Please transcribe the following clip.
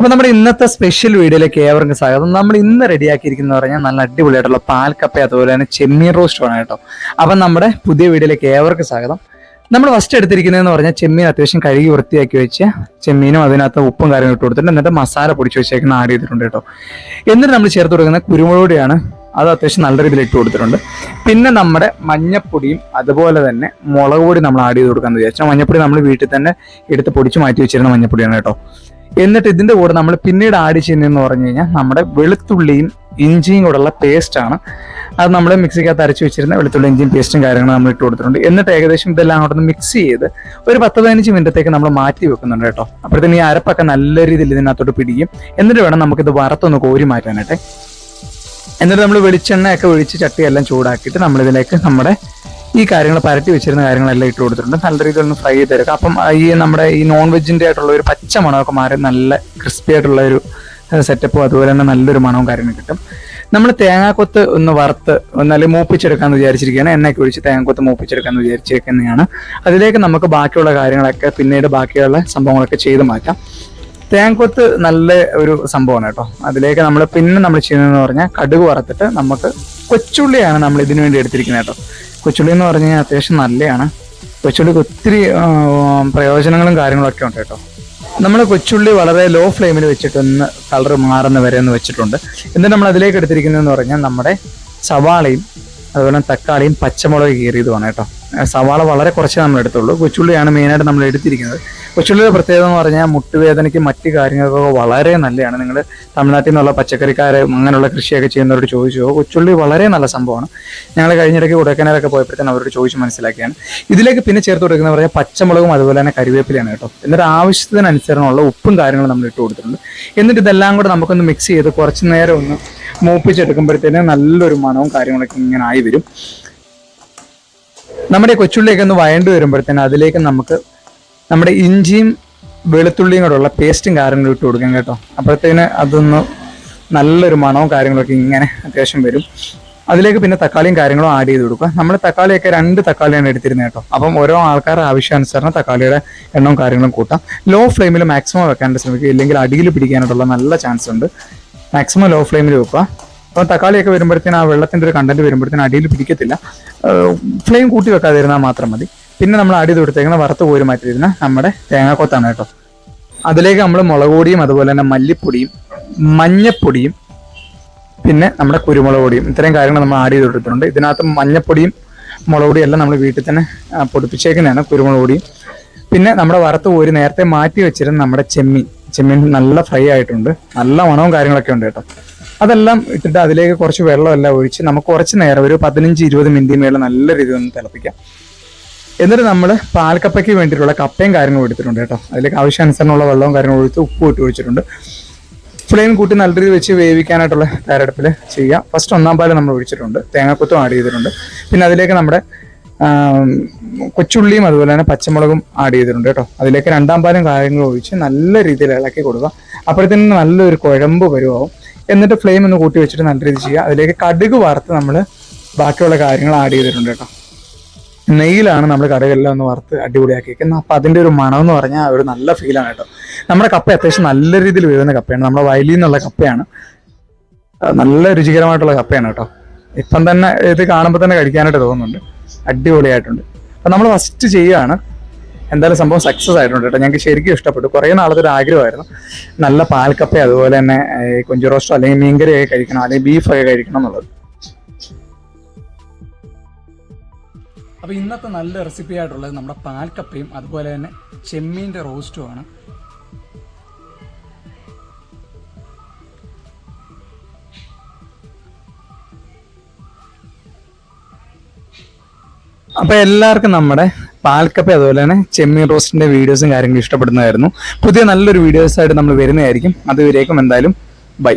അപ്പൊ നമ്മുടെ ഇന്നത്തെ സ്പെഷ്യൽ വീഡിയോയിലേക്ക് ഏവർക്കും സ്വാഗതം. നമ്മൾ ഇന്ന് റെഡിയാക്കിയിരിക്കുന്നത് പറഞ്ഞാൽ നല്ല അടിപൊളിയായിട്ടുള്ള പാൽക്കപ്പ അതുപോലെ തന്നെ ചെമ്മീൻ റോസ്റ്റ് ആണ് കേട്ടോ. അപ്പം നമ്മുടെ പുതിയ വീഡിയോയിലേക്ക് ഏവർക്കും സ്വാഗതം. നമ്മൾ ഫസ്റ്റ് എടുത്തിരിക്കുന്നതെന്ന് പറഞ്ഞാൽ ചെമ്മീൻ അത്യാവശ്യം കഴുകി വൃത്തിയാക്കി വെച്ച് ചെമ്മീനും അതിനകത്ത് ഉപ്പും കാര്യങ്ങളും ഇട്ട് കൊടുത്തിട്ട് എന്നിട്ട് മസാല പൊടിച്ച് വെച്ചേക്കുന്ന ആഡ് ചെയ്തിട്ടുണ്ട് കേട്ടോ. എന്നിട്ട് നമ്മൾ ചേർത്ത് കൊടുക്കുന്ന കുരുമുളക് പൊടിയാണ് അത് അത്യാവശ്യം നല്ല രീതിയിൽ ഇട്ട് കൊടുത്തിട്ടുണ്ട്. പിന്നെ നമ്മുടെ മഞ്ഞപ്പൊടിയും അതുപോലെ തന്നെ മുളക് പൊടി നമ്മൾ ആഡ് ചെയ്ത് കൊടുക്കാമെന്ന് വിചാരിച്ചാൽ മഞ്ഞപ്പൊടി നമ്മൾ വീട്ടിൽ തന്നെ എടുത്ത് പൊടിച്ച് മാറ്റി വെച്ചിരുന്ന മഞ്ഞപ്പൊടിയാണ് കേട്ടോ. എന്നിട്ട് ഇതിന്റെ കൂടെ നമ്മൾ പിന്നീട് ആഡ് ചെയ്യുന്നതെന്ന് പറഞ്ഞു കഴിഞ്ഞാൽ നമ്മുടെ വെളുത്തുള്ളിയും ഇഞ്ചിയും കൂടെയുള്ള പേസ്റ്റ് ആണ്. അത് നമ്മൾ മിക്സിക്കകത്ത് അരച്ച് വെച്ചിരുന്ന വെളുത്തുള്ളി ഇഞ്ചിയും പേസ്റ്റും കാര്യങ്ങളും നമ്മൾ ഇട്ട് കൊടുത്തിട്ടുണ്ട്. എന്നിട്ട് ഏകദേശം ഇതെല്ലാം അങ്ങോട്ടൊന്ന് മിക്സ് ചെയ്ത് ഒരു പത്ത് പതിനഞ്ച് മിനിറ്റത്തേക്ക് നമ്മൾ മാറ്റി വെക്കുന്നുണ്ട് കേട്ടോ. അപ്പോഴത്തേന് ഈ അരപ്പൊക്കെ നല്ല രീതിയിൽ ഇതിനകത്തോട്ട് പിടിക്കും. എന്നിട്ട് വേണം നമുക്കിത് വറുത്തൊന്ന് കോരി മാറ്റാനായിട്ട്. എന്നിട്ട് നമ്മൾ വെളിച്ചെണ്ണയൊക്കെ ഒഴിച്ച് ചട്ടിയെല്ലാം ചൂടാക്കിയിട്ട് നമ്മളിതിലേക്ക് നമ്മുടെ ഈ കാര്യങ്ങൾ പരട്ടി വെച്ചിരുന്ന കാര്യങ്ങളെല്ലാം ഇട്ട് കൊടുത്തിട്ടുണ്ട്. നല്ല രീതിയിൽ ഒന്ന് ഫ്രൈ ചെയ്തെടുക്കാം അപ്പം ഈ നമ്മുടെ ഈ നോൺ വെജിന്റെ ആയിട്ടുള്ള ഒരു പച്ച മണമൊക്കെ മാറി നല്ല ക്രിസ്പി ആയിട്ടുള്ള ഒരു സെറ്റപ്പും അതുപോലെ തന്നെ നല്ലൊരു മണവും കാര്യങ്ങളും കിട്ടും. നമ്മൾ തേങ്ങാക്കൊത്ത് ഒന്ന് വറുത്ത് ഒന്ന് അല്ലെങ്കിൽ മൂപ്പിച്ചെടുക്കാന്ന് വിചാരിച്ചിരിക്കുകയാണ്. എണ്ണയൊക്കെ ഒഴിച്ച് തേങ്ങാക്കൊത്ത് മൂപ്പിച്ചെടുക്കാമെന്ന് വിചാരിച്ചിരിക്കുന്നതാണ്. അതിലേക്ക് നമുക്ക് ബാക്കിയുള്ള കാര്യങ്ങളൊക്കെ പിന്നീട് ബാക്കിയുള്ള സംഭവങ്ങളൊക്കെ ചെയ്ത് മാറ്റാം. തേങ്ങക്കൊത്ത് നല്ല ഒരു സംഭവമാണ് കേട്ടോ. അതിലേക്ക് നമ്മൾ പിന്നെ നമ്മൾ ചെയ്യുന്നതെന്ന് പറഞ്ഞാൽ കടുക് വറുത്തിട്ട് നമുക്ക് കൊച്ചുള്ളിയാണ് നമ്മൾ ഇതിനു വേണ്ടി എടുത്തിരിക്കുന്നത് കേട്ടോ. കൊച്ചുള്ളി എന്ന് പറഞ്ഞു കഴിഞ്ഞാൽ അത്യാവശ്യം നല്ലതാണ് കൊച്ചുള്ളിക്ക് ഒത്തിരി പ്രയോജനങ്ങളും കാര്യങ്ങളൊക്കെ ഉണ്ട് കേട്ടോ. നമ്മൾ കൊച്ചുള്ളി വളരെ ലോ ഫ്ലെയിമിൽ വെച്ചിട്ട് ഒന്ന് കളർ മാറുന്ന വരെ ഒന്ന് വെച്ചിട്ടുണ്ട്. എന്നിട്ട് നമ്മൾ അതിലേക്ക് എടുത്തിരിക്കുന്നതെന്ന് പറഞ്ഞാൽ നമ്മുടെ സവാളയും അതുപോലെ തക്കാളിയും പച്ചമുളക് കീറിയതുമാണ് കേട്ടോ. സവാള വളരെ കുറച്ചേ നമ്മൾ എടുത്തുള്ളൂ. കൊച്ചുള്ളിയാണ് മെയിനായിട്ട് നമ്മൾ എടുത്തിരിക്കുന്നത്. കൊച്ചുള്ളിയുടെ പ്രത്യേകത എന്ന് പറഞ്ഞാൽ മുട്ടുവേദനയ്ക്ക് മറ്റ് കാര്യങ്ങൾക്കൊക്കെ വളരെ നല്ലതാണ്. നിങ്ങൾ തമിഴ്നാട്ടിൽ നിന്നുള്ള പച്ചക്കറിക്കാർ അങ്ങനെയുള്ള കൃഷിയൊക്കെ ചെയ്യുന്നവരോട് ചോദിച്ചു. കൊച്ചുള്ളി വളരെ നല്ല സംഭവമാണ്. ഞങ്ങൾ കഴിഞ്ഞിടയ്ക്ക് കൊടുക്കാനൊക്കെ പോയപ്പോഴത്തേന് അവരോട് ചോദിച്ച് മനസ്സിലാക്കിയാണ്. ഇതിലേക്ക് പിന്നെ ചേർത്ത് കൊടുക്കുന്ന പറഞ്ഞാൽ പച്ചമുളകും അതുപോലെ തന്നെ കരിവേപ്പിലയാണ് കേട്ടോ. എന്നിട്ട് ആവശ്യത്തിനനുസരണമുള്ള ഉപ്പും കാര്യങ്ങളും നമ്മൾ ഇട്ട് കൊടുത്തിട്ടുണ്ട്. എന്നിട്ട് ഇതെല്ലാം കൂടെ നമുക്കൊന്ന് മിക്സ് ചെയ്ത് കുറച്ച് നേരം ഒന്ന് മൂപ്പിച്ചെടുക്കുമ്പോഴത്തേനും നല്ലൊരു മണവും കാര്യങ്ങളൊക്കെ ഇങ്ങനെ ആയി വരും. നമ്മുടെ കൊച്ചുള്ളിയൊക്കെ ഒന്ന് വഴണ്ടു വരുമ്പോഴത്തേന് അതിലേക്ക് നമുക്ക് നമ്മുടെ ഇഞ്ചിയും വെളുത്തുള്ളിയും കൂടെ ഉള്ള പേസ്റ്റും കാര്യങ്ങളും ഇട്ട് കൊടുക്കാം കേട്ടോ. അപ്പോഴത്തേന് അതൊന്ന് നല്ലൊരു മണവും കാര്യങ്ങളൊക്കെ ഇങ്ങനെ അത്യാവശ്യം വരും. അതിലേക്ക് പിന്നെ തക്കാളിയും കാര്യങ്ങളും ആഡ് ചെയ്ത് കൊടുക്കുക. നമ്മൾ തക്കാളിയൊക്കെ രണ്ട് തക്കാളിയാണ് എടുത്തിരുന്നത് കേട്ടോ. അപ്പം ഓരോ ആൾക്കാരുടെ ആവശ്യാനുസരണം തക്കാളിയുടെ എണ്ണവും കാര്യങ്ങളും കൂട്ടാം. ലോ ഫ്ലെയിമിൽ മാക്സിമം വെക്കാനായിട്ട് ശ്രമിക്കുക. ഇല്ലെങ്കിൽ അടിയിൽ പിടിക്കാനായിട്ടുള്ള നല്ല ചാൻസ് ഉണ്ട്. മാക്സിമം ലോ ഫ്ലെയിമിൽ വെക്കുക. അപ്പം തക്കാളിയൊക്കെ വരുമ്പോഴത്തേന് ആ വെള്ളത്തിന്റെ ഒരു കണ്ടന്റ് വരുമ്പോഴത്തേന് അടിയിൽ പിടിക്കത്തില്ല. ഫ്ലെയിം കൂട്ടി വെക്കാതിരുന്നാൽ മാത്രം മതി. പിന്നെ നമ്മൾ അടി തൊടുത്തേക്കുന്ന വറുത്ത് കോരി മാറ്റിയിരുന്ന നമ്മുടെ തേങ്ങാക്കൊത്താണ് കേട്ടോ. അതിലേക്ക് നമ്മൾ മുളക് പൊടിയും അതുപോലെ തന്നെ മല്ലിപ്പൊടിയും മഞ്ഞപ്പൊടിയും പിന്നെ നമ്മുടെ കുരുമുളക് പൊടിയും ഇത്രയും കാര്യങ്ങൾ നമ്മൾ ആഡ് ചെയ്ത് കൊടുത്തിട്ടുണ്ട്. ഇതിനകത്ത് മഞ്ഞപ്പൊടിയും മുളക് പൊടിയും എല്ലാം നമ്മൾ വീട്ടിൽ തന്നെ പൊടിപ്പിച്ചേക്കുന്നതാണ് കുരുമുളക് പൊടിയും പിന്നെ നമ്മുടെ വറുത്ത് കോരി നേരത്തെ മാറ്റി വെച്ചിരുന്ന നമ്മുടെ ചെമ്മീൻ. ചെമ്മീൻ നല്ല ഫ്രൈ ആയിട്ടുണ്ട്. നല്ല മണവും കാര്യങ്ങളൊക്കെ ഉണ്ട് കേട്ടോ. അതെല്ലാം ഇട്ടിട്ട് അതിലേക്ക് കുറച്ച് വെള്ളമെല്ലാം ഒഴിച്ച് നമുക്ക് കുറച്ച് നേരം ഒരു പതിനഞ്ച് ഇരുപത് മിനിറ്റ് മേലെ നല്ല രീതിയിൽ ഒന്ന് തിളപ്പിക്കാം. എന്നിട്ട് നമ്മൾ പാൽക്കപ്പയ്ക്ക് വേണ്ടിയിട്ടുള്ള കപ്പയും കാര്യങ്ങളും എടുത്തിട്ടുണ്ട് കേട്ടോ. അതിലേക്ക് ആവശ്യാനുസരണമുള്ള വെള്ളവും കാര്യങ്ങളും ഒഴിച്ച് ഉപ്പ് ഇട്ട് ഒഴിച്ചിട്ടുണ്ട്. ഫ്ലെയിം കൂട്ടി നല്ല രീതിയിൽ വെച്ച് വേവിക്കാനായിട്ടുള്ള തയ്യാറെടുപ്പിൽ ചെയ്യാം. ഫസ്റ്റ് ഒന്നാം പാൽ നമ്മൾ ഒഴിച്ചിട്ടുണ്ട്. തേങ്ങാക്കൊത്തും ആഡ് ചെയ്തിട്ടുണ്ട്. പിന്നെ അതിലേക്ക് നമ്മുടെ കൊച്ചുള്ളിയും അതുപോലെ തന്നെ പച്ചമുളകും ആഡ് ചെയ്തിട്ടുണ്ട് കേട്ടോ. അതിലേക്ക് രണ്ടാം പാലും കാര്യങ്ങളും ഒഴിച്ച് നല്ല രീതിയിൽ ഇളക്കി കൊടുക്കുക അപ്പോഴത്തേനും നല്ലൊരു കുഴമ്പ് വരുമാവും എന്നിട്ട് ഫ്ലെയിം ഒന്ന് കൂട്ടി വെച്ചിട്ട് നല്ല രീതിയിൽ ചെയ്യുക. അതിലേക്ക് കടുക് വറുത്ത് നമ്മൾ ബാക്കിയുള്ള കാര്യങ്ങൾ ആഡ് ചെയ്തിട്ടുണ്ട് കേട്ടോ. നെയ്യിലാണ് നമ്മൾ കടകളെല്ലാം ഒന്ന് വറുത്ത് അടിപൊളിയാക്കി വെക്കുന്നത് അപ്പം അതിന്റെ ഒരു മണം എന്ന് പറഞ്ഞാൽ ഒരു നല്ല ഫീലാണ് കേട്ടോ. നമ്മുടെ കപ്പ അത്യാവശ്യം നല്ല രീതിയിൽ വേവുന്ന കപ്പയാണ്. നമ്മുടെ വയലിൽ നിന്നുള്ള കപ്പയാണ്. നല്ല രുചികരമായിട്ടുള്ള കപ്പയാണ് കേട്ടോ. ഇപ്പം തന്നെ ഇത് കാണുമ്പോൾ തന്നെ കഴിക്കാനായിട്ട് തോന്നുന്നുണ്ട്. അടിപൊളിയായിട്ടുണ്ട്. അപ്പം നമ്മൾ ഫസ്റ്റ് ചെയ്യുകയാണ് എന്തായാലും സംഭവം സക്സസ് ആയിട്ടുണ്ട് കേട്ടോ. ഞങ്ങൾക്ക് ശരിക്കും ഇഷ്ടപ്പെട്ടു. കുറേ നാളത്തെ ഒരു ആഗ്രഹമായിരുന്നു. നല്ല പാൽക്കപ്പ അതുപോലെ തന്നെ കൊഞ്ചു റോസ്റ്റോ അല്ലെങ്കിൽ മീൻകറിയൊക്കെ കഴിക്കണം അല്ലെങ്കിൽ ബീഫൊക്കെ കഴിക്കണം എന്നുള്ളത്. അപ്പോൾ ഇന്നത്തെ നല്ല റെസിപ്പി ആയിട്ടുള്ളത് നമ്മുടെ പാൽക്കപ്പയും അതുപോലെ തന്നെ ചെമ്മീന്റെ റോസ്റ്റുമാണ് അപ്പോൾ എല്ലാവർക്കും നമ്മുടെ പാൽക്കപ്പ അതുപോലെ തന്നെ ചെമ്മീൻ റോസ്റ്റിന്റെ വീഡിയോസും കാര്യങ്ങളും ഇഷ്ടപ്പെടുന്നതായിരുന്നു. പുതിയ നല്ലൊരു വീഡിയോസ് ആയിട്ട് നമ്മൾ വരുന്നതായിരിക്കും. അതുവരേക്കും എന്തായാലും ബൈ.